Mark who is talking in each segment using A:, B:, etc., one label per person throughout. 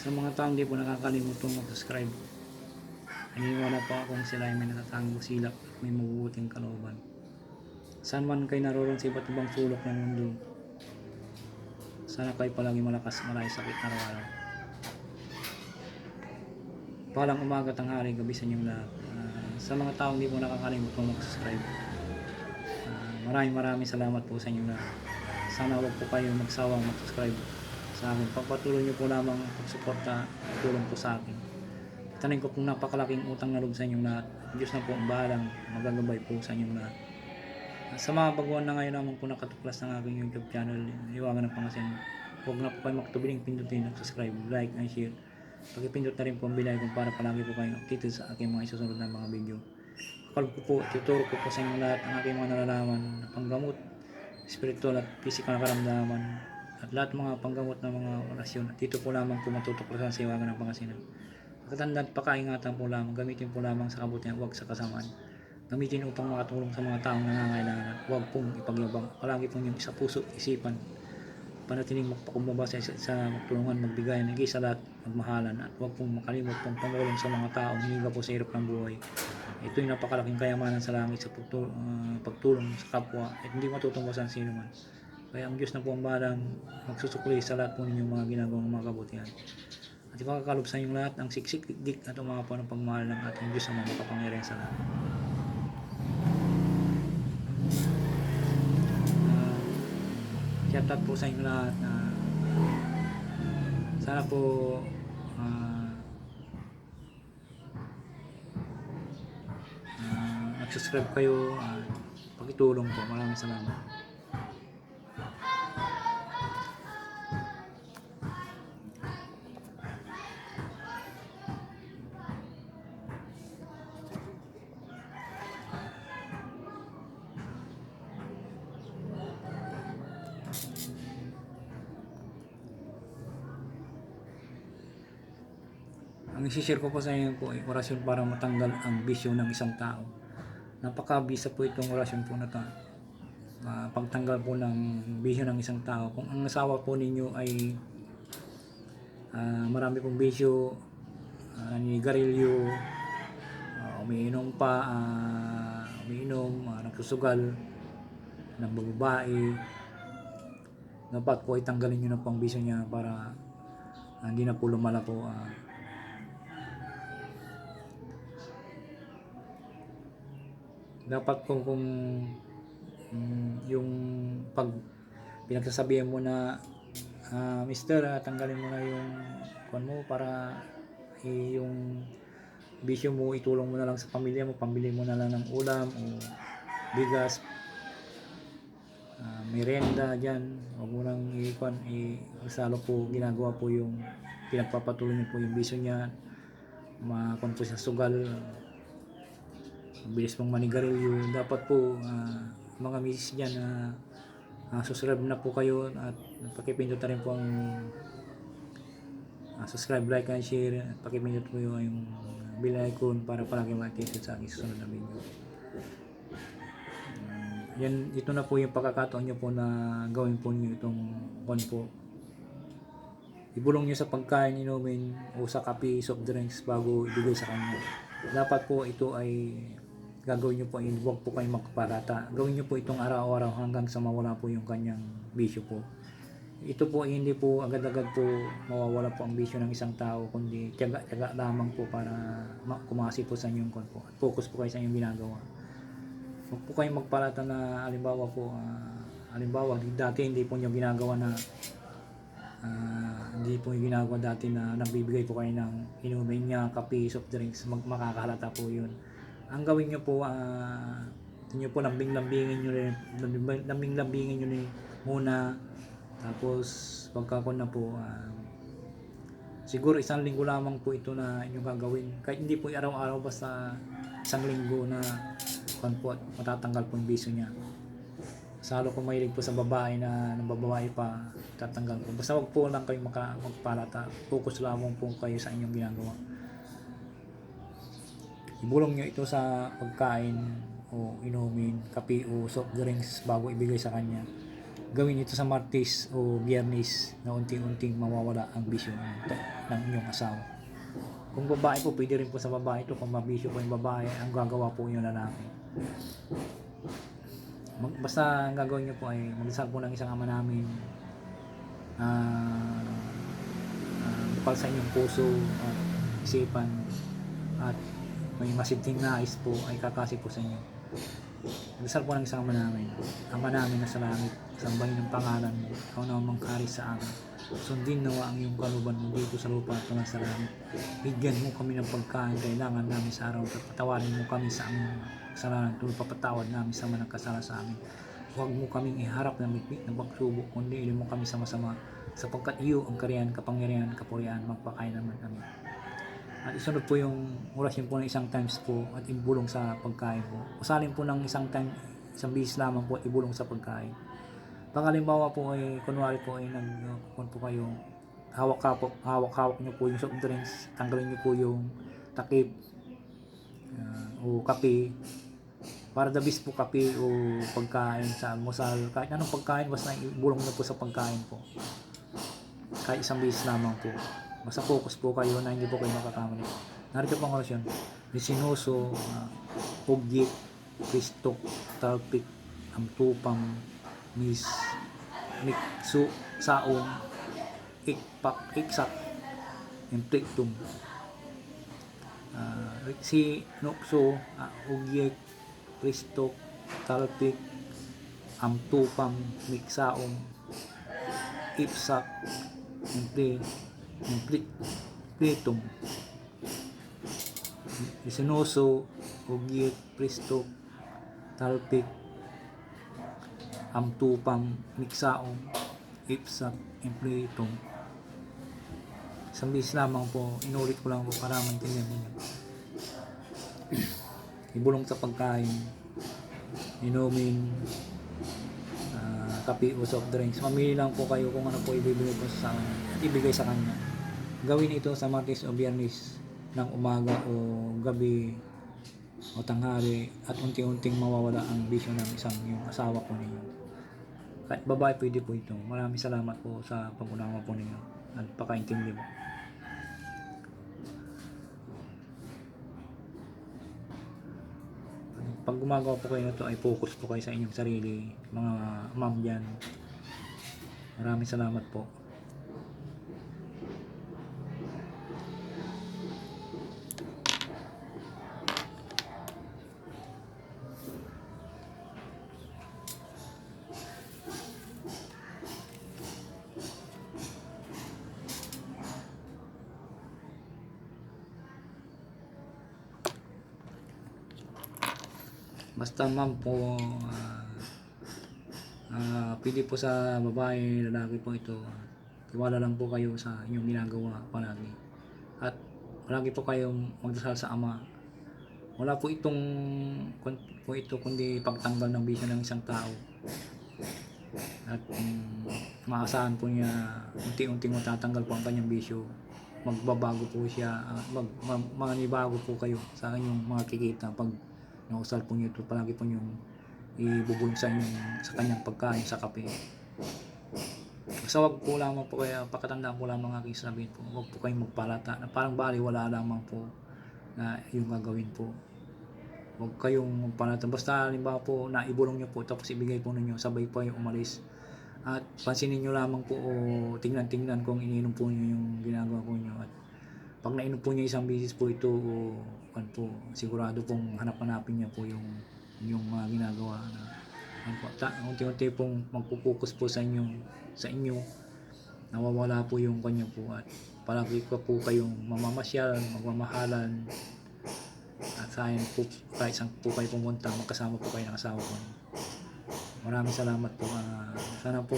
A: Sa mga taong di po nakakalimutong mag-subscribe, naniniwala po akong sila ay may natatangong silap at may mabubuting kalooban. Saan man kayo naroon sa iba't ibang sulok ng mundo, sana kayo palagi malakas malay sakit araw-araw. Palang umaga, tanghali, gabi sa inyong lahat. Ah, sa mga taong di po nakakalimutong mag-subscribe, ah, maraming maraming salamat po sa inyong lahat. Sana huwag po kayo magsawang mag-subscribe sa akin. Pagpatuloy niyo po lamang ang pagsuporta tulong po sa akin. Tanin ko pong napakalaking utang na loob sa inyong lahat. Diyos na po ang bahalang magagabay po sa inyong lahat. Sa mga baguhan na ngayon naman po nakatuklas ng aking YouTube channel, Iwagan ng Pangasin, huwag na po kayo makatubiling pindutin at subscribe, like, and share. Pagpindot na rin po ang bilay kung para palagi po kayong updated sa aking mga isusunod na mga video. Kalb ko po, tuturo ko po sa inyong lahat ang aking mga nalalaman na panggamot, spiritual at physical na karamdaman at lahat ng mga panggamot na mga orasyon. Dito po lamang po matutuklasan sa Iwagan ng Pangasinan. Pagkatandaan at pakaingatan po lamang, gamitin po lamang sa kabutihan, huwag sa kasamaan. Gamitin upang makatulong sa mga taong nangangailangan at huwag pong ipagyabang. Palagi pong yung sa puso, isipan. Panatiling magpakumbaba sa, sa magtulungan, magbigay ng sa lahat, magmahalan at huwag pong makalimot pong pangulong sa mga taong hiniga po sa hirap ng buhay. Ito yung napakalaking kayamanan sa langit sa pagtu- ah, pagtulong sa kapwa at hindi matutumbasan sino man. Kaya ang Diyos na po ang balang magsusukli sa lahat po ninyong mga ginagawang mga kabutihan. At ipakakalob sa inyong lahat ang siksik, dik at umapaw ng pagmahal ng ating Diyos na makapangyarihan sa lahat. Uh, shout out po sa inyong lahat na sana po ah, ah, mag-subscribe kayo at pakitulong po. Maraming salamat. Ang isi-share ko po sa inyo po ay orasyon para matanggal ang bisyo ng isang tao. Napakabisa po itong orasyon po na to. Ah, pagtanggal po ng bisyo ng isang tao. Kung ang asawa po ninyo ay ah, marami pong bisyo, uh, ah, umiinom pa, ah, umiinom, uh, nagsusugal, ng babae, dapat po itanggalin nyo na po ang bisyo niya para ah, hindi na po lumala po ah, dapat po kung mm, yung pag pinagsasabihan mo na ah, mister ah, tanggalin mo na yung kwan mo para eh, yung bisyo mo itulong mo na lang sa pamilya mo pambili mo na lang ng ulam o bigas ah, merenda dyan. Huwag mo nang ikwan eh, salo po ginagawa po yung pinagpapatuloy niyo po yung bisyo niya makon po sa sugal bilis pong manigarilyo. Dapat po ah, mga misis dyan na uh, subscribe na po kayo at pakipindot na rin po ang ah, subscribe, like, and share. At pakipindot po yung, yung bell icon para palagi ma-updated sa aking susunod na video. Ah, yan, ito na po yung pagkakataon nyo po na gawin po nyo itong one po. Ibulong nyo sa pagkain, inumin o sa kape, soft drinks bago ibigay sa kanya. Dapat po ito ay gagawin nyo po huwag po kayong magparata. Gawin nyo po itong araw-araw hanggang sa mawala po yung kanyang bisyo po. Ito po hindi po agad-agad po mawawala po ang bisyo ng isang tao kundi tiyaga-tiyaga lamang po para ma- kumasi po sa inyong kon po. Focus po kayo sa inyong ginagawa. Huwag po kayong magparata na halimbawa po ah, halimbawa dati hindi po nyo ginagawa na ah, hindi po yung ginagawa dati na nagbibigay po kayo ng inumin niya, kape, soft drinks, mag makakahalata po yun ang gawin nyo po, uh, po lambing-lambingin nyo rin, lambing-lambingin nyo rin muna, tapos pagkakon na po, ah, siguro isang linggo lamang po ito na inyong gagawin. Kahit hindi po araw-araw, basta isang linggo na kan po, at matatanggal po yung biso niya. Salo kung mahilig po sa babae na ng babae pa, tatanggal po. Basta wag po lang kayo maka, magpalata. Focus lamang po kayo sa inyong ginagawa ibulong nyo ito sa pagkain o inumin, kape o soft drinks bago ibigay sa kanya. gawin ito sa Martes o Biyernes na unti-unting mawawala ang bisyo ng, ng inyong asawa. Kung babae po, pwede rin po sa babae ito. Kung mabisyo po yung babae, ang gagawa po yung lalaki. Mag, basta ang gagawin niyo po ay magdasal po ng isang ama namin uh, uh, sa inyong puso at isipan at may masidting nais po ay kakasi po sa inyo. Dasal po ng isang ama namin. Ama namin na sa langit, sambahin ang pangalan mo. Ikaw na ang mangkari sa amin. Sundin nawa ang iyong kaluban mo dito sa lupa at sa langit. Bigyan mo kami ng pagkain kailangan namin sa araw at patawarin mo kami sa aming kasalanan tulad papatawad namin sa mga nagkasala sa amin. Huwag mo kaming iharap na mitmit na pagsubok, kundi ilin mo kami sa masama sapagkat iyo ang kariyan, kapangyarihan, kapurihan, magpakain naman amin. At isunod po yung orasyon po ng isang times po at ibulong sa pagkain po. Usalin po ng isang time, isang bihis lamang po at ibulong sa pagkain. Pangalimbawa po ay, kunwari po ay nag, kung po kayo, hawak ka po, hawak hawak niyo po yung soft drinks, tanggalin niyo po yung takip ah, o kape para the best po kape o pagkain sa almusal kahit anong pagkain basta ibulong niyo po sa pagkain po kahit isang bihis lamang po Basta focus po kayo na hindi po kayo makakamali. Narito po ang orasyon. Lisinoso, uh, Pugyik, Kristok, Talpik, Amtupang, Mis, Miksu, Saong, Ikpak, Iksak, Implictum. Uh, si Nukso, uh, Ugyik, Kristok, Talpik, Amtupang, Miksaong, Ipsak, Implictum plitong isinuso ugyit pristo talpik amtupang miksaong ipsak implitong isang bis lamang po inulit ko lang po para maintindihan ninyo ibulong sa pagkain inumin ah, kape o soft drinks. Mamili lang po kayo kung ano po ibibigay po sa at ibigay sa kanya gawin ito sa Martes o Biyernes ng umaga o gabi o tanghali at unti-unting mawawala ang bisyo ng isang yung asawa ko ninyo. Kahit babae pwede po ito. Maraming salamat po sa pag-unawa po ninyo at pakaintindi mo. Pag gumagawa po kayo nito ay focus po kayo sa inyong sarili, mga ma'am dyan. Maraming salamat po. Basta ma'am po, ah, ah, pwede po sa babae, lalaki po ito. Tiwala lang po kayo sa inyong ginagawa palagi. At palagi po kayong magdasal sa Ama. Wala po itong po ito kundi pagtanggal ng bisyo ng isang tao. At um, maasahan po niya unti-unting matatanggal po ang kanyang bisyo. Magbabago po siya, at mag, mag, manibago po kayo sa inyong mga kikita pag nausal po niyo ito palagi po niyong ibubulong sa inyong sa kanyang pagkain sa kape. Basta wag po lamang po kaya pakatandaan po lamang aking sabihin po wag po kayong magpalata na parang bali wala lamang po na yung gagawin po. Wag kayong magpalata. Basta halimbawa po na ibulong niyo po tapos ibigay po ninyo sabay po yung umalis. At pansinin niyo lamang po o tingnan-tingnan kung iniinom po niyo yung ginagawa po niyo. At pag nainom po niya isang bisis po ito o kan po sigurado pong hanap-hanapin niya po yung yung mga ginagawa na ano po, ta, unti-unti pong magpupokus po sa inyo sa inyo. Nawawala po yung kanya po at palagi ko po kayong mamamasyal magmamahalan. At sayang po kahit saan po kayo pumunta magkasama po kayo ng asawa ko. Maraming salamat po. Ah, sana po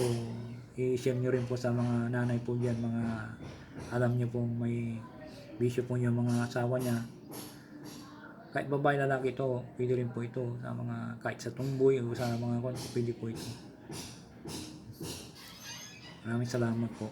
A: i-share nyo rin po sa mga nanay po dyan mga alam nyo pong may bisyo po yung mga asawa niya kahit babae lalaki ito pwede rin po ito sa mga kahit sa tumboy o sa mga kwan pwede po ito. Maraming salamat po